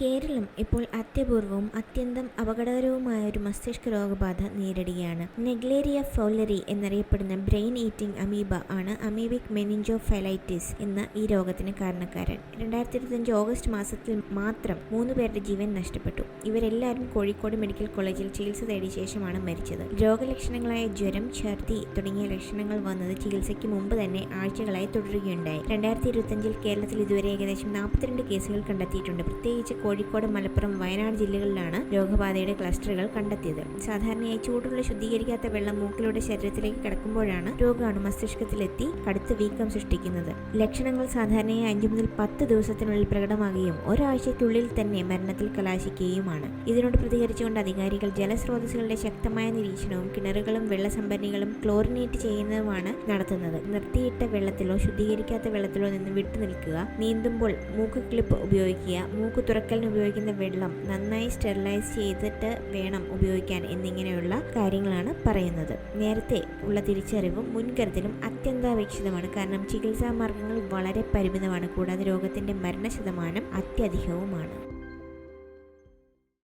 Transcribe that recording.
കേരളം ഇപ്പോൾ അത്യപൂർവവും അത്യന്തം അപകടകരവുമായ ഒരു മസ്തിഷ്ക രോഗബാധ നേരിടുകയാണ്. നെഗ്ലേരിയ ഫൗലറി എന്നറിയപ്പെടുന്ന ബ്രെയിൻ ഈറ്റിംഗ് അമീബ ആണ് അമീബിക് മെനിഞ്ചോ ഫെലൈറ്റിസ് എന്ന ഈ രോഗത്തിന് കാരണക്കാരൻ. രണ്ടായിരത്തി ഇരുപത്തഞ്ച് ഓഗസ്റ്റ് മാസത്തിൽ മാത്രം മൂന്ന് പേരുടെ ജീവൻ നഷ്ടപ്പെട്ടു. ഇവരെല്ലാവരും കോഴിക്കോട് മെഡിക്കൽ കോളേജിൽ ചികിത്സ തേടിയ ശേഷമാണ് മരിച്ചത്. രോഗലക്ഷണങ്ങളായ ജ്വരം ഛർദി തുടങ്ങിയ ലക്ഷണങ്ങൾ വന്നത് ചികിത്സയ്ക്ക് മുമ്പ് തന്നെ ആഴ്ചകളായി തുടരുകയുണ്ടായി. രണ്ടായിരത്തി ഇരുപത്തഞ്ചിൽ കേരളത്തിൽ ഇതുവരെ ഏകദേശം നാൽപ്പത്തിരണ്ട് കേസുകൾ കണ്ടെത്തിയിട്ടുണ്ട്. പ്രത്യേകിച്ച് കോഴിക്കോട് മലപ്പുറം വയനാട് ജില്ലകളിലാണ് രോഗബാധയുടെ ക്ലസ്റ്ററുകൾ കണ്ടെത്തിയത്. സാധാരണയായി ചൂടുള്ള ശുദ്ധീകരിക്കാത്ത വെള്ളം മൂക്കിലൂടെ ശരീരത്തിലേക്ക് കടക്കുമ്പോഴാണ് രോഗാണു മസ്തിഷ്കത്തിലെത്തി കടുത്ത വീക്കം സൃഷ്ടിക്കുന്നത്. ലക്ഷണങ്ങൾ സാധാരണയായി അഞ്ചു മുതൽ പത്ത് ദിവസത്തിനുള്ളിൽ പ്രകടമാകുകയും ഒരാഴ്ചയ്ക്കുള്ളിൽ തന്നെ മരണത്തിൽ കലാശിക്കുകയുമാണ്. ഇതിനോട് പ്രതികരിച്ചുകൊണ്ട് അധികാരികൾ ജലസ്രോതസ്സുകളുടെ ശക്തമായ നിരീക്ഷണവും കിണറുകളും വെള്ളസംഭരണികളും ക്ലോറിനേറ്റ് ചെയ്യുന്നതുമാണ് നടത്തുന്നത്. നിർത്തിയിട്ട വെള്ളത്തിലോ ശുദ്ധീകരിക്കാത്ത വെള്ളത്തിലോ നിന്ന് വിട്ടുനിൽക്കുക നീന്തുമ്പോൾ മൂക്ക് ക്ലിപ്പ് ഉപയോഗിക്കുക മൂക്ക് തുറക്കലിന് ഉപയോഗിക്കുന്ന വെള്ളം നന്നായി സ്റ്റെറിലൈസ് ചെയ്തിട്ട് വേണം ഉപയോഗിക്കാൻ എന്നിങ്ങനെയുള്ള കാര്യങ്ങളാണ് പറയുന്നത്. നേരത്തെ ഉള്ള തിരിച്ചറിവും മുൻകരുതലും അത്യന്താപേക്ഷിതമാണ്. കാരണം ചികിത്സാ മാർഗങ്ങൾ വളരെ പരിമിതമാണ്. കൂടാതെ രോഗത്തിന്റെ മരണശതമാനം അത്യധികവുമാണ്.